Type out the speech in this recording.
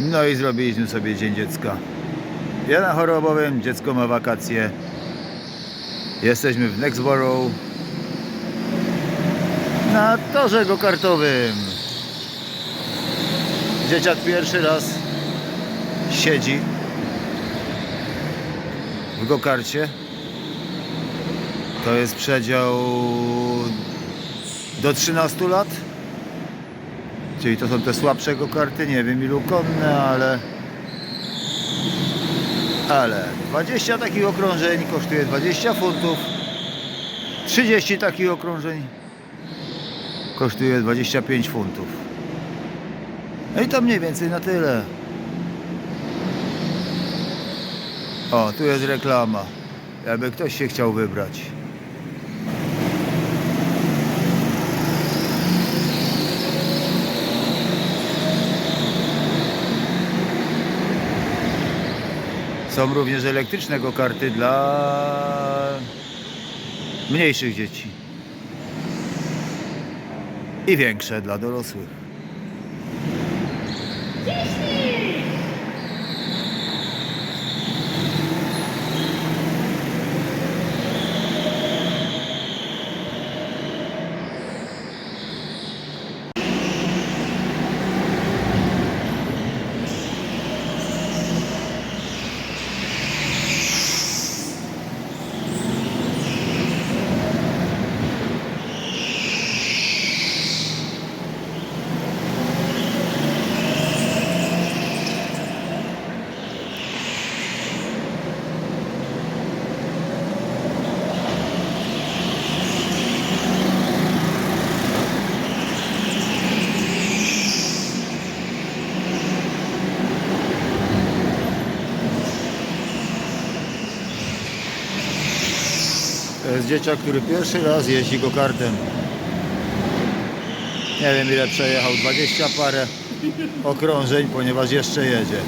No i zrobiliśmy sobie Dzień Dziecka. Ja na chorobowym, dziecko ma wakacje. Jesteśmy w Nextborough. Na torze go-kartowym. Dzieciak pierwszy raz siedzi w go-karcie. To jest przedział do 13 lat. Czyli to są te słabsze go-karty, nie wiem ilu konne, ale ale 20 takich okrążeń kosztuje 20 funtów. 30 takich okrążeń kosztuje 25 funtów. No i to mniej więcej na tyle. O, tu jest reklama. Jakby ktoś się chciał wybrać. Są również elektryczne go-karty dla mniejszych dzieci. I większe dla dorosłych. To jest dzieciak, który pierwszy raz jeździ go-kartem. Nie wiem ile przejechał, 20 parę okrążeń, ponieważ jeszcze jedzie.